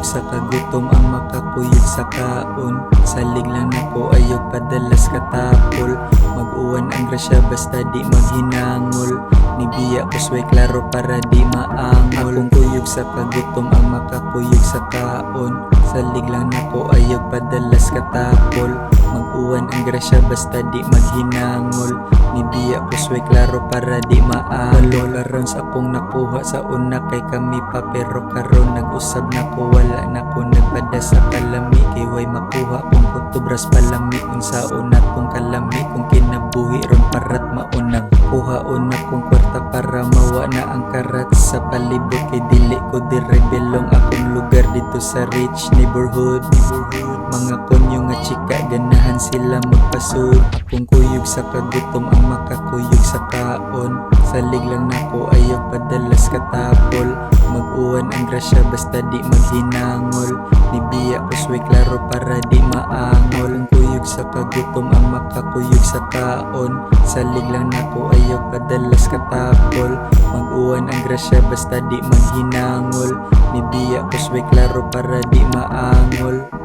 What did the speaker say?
sa kagutom ang makakuyog sa kaon. Salig lang nako ayog padalas katapol. Mag-uwan ang grasya basta di maghinangol. Nibiya ko sway klaro para di maangol. Akong kuyog sa kagutom ang makakuyog sa kaon. Salig lang nako ayog padalas katapol Mag-uwan. Ang grasya basta di maghinangol. Nibiya ko sway klaro para di maangol. Rounds akong nakuha sa una kay kami pa. Pero karon nag-usab na ko wala na ko nagpada sa kalami. Kay way makuha kung kutubras palami Unsa Kuha una kong kwarta para mawa na ang karat sa palibot Kay dili ko dire belong akong lugar dito sa rich neighborhood, neighborhood. Mga konyo nga chika ganahan sila magpasud Kung kuyog sa kagutom ang makakuyog sa kaon. Salig lang nako ayaw padalas katapol. Mag-uwan ang grasya basta di maghinangol. Nibiya ko sway klaro para di maangol Ang kuyog sa kagutom ang makakuyog sa kaon Salig lang nako ayaw padalas katapol. Mag-uwan ang grasya basta di maghinangol Nibiya ko sway klaro para di maangol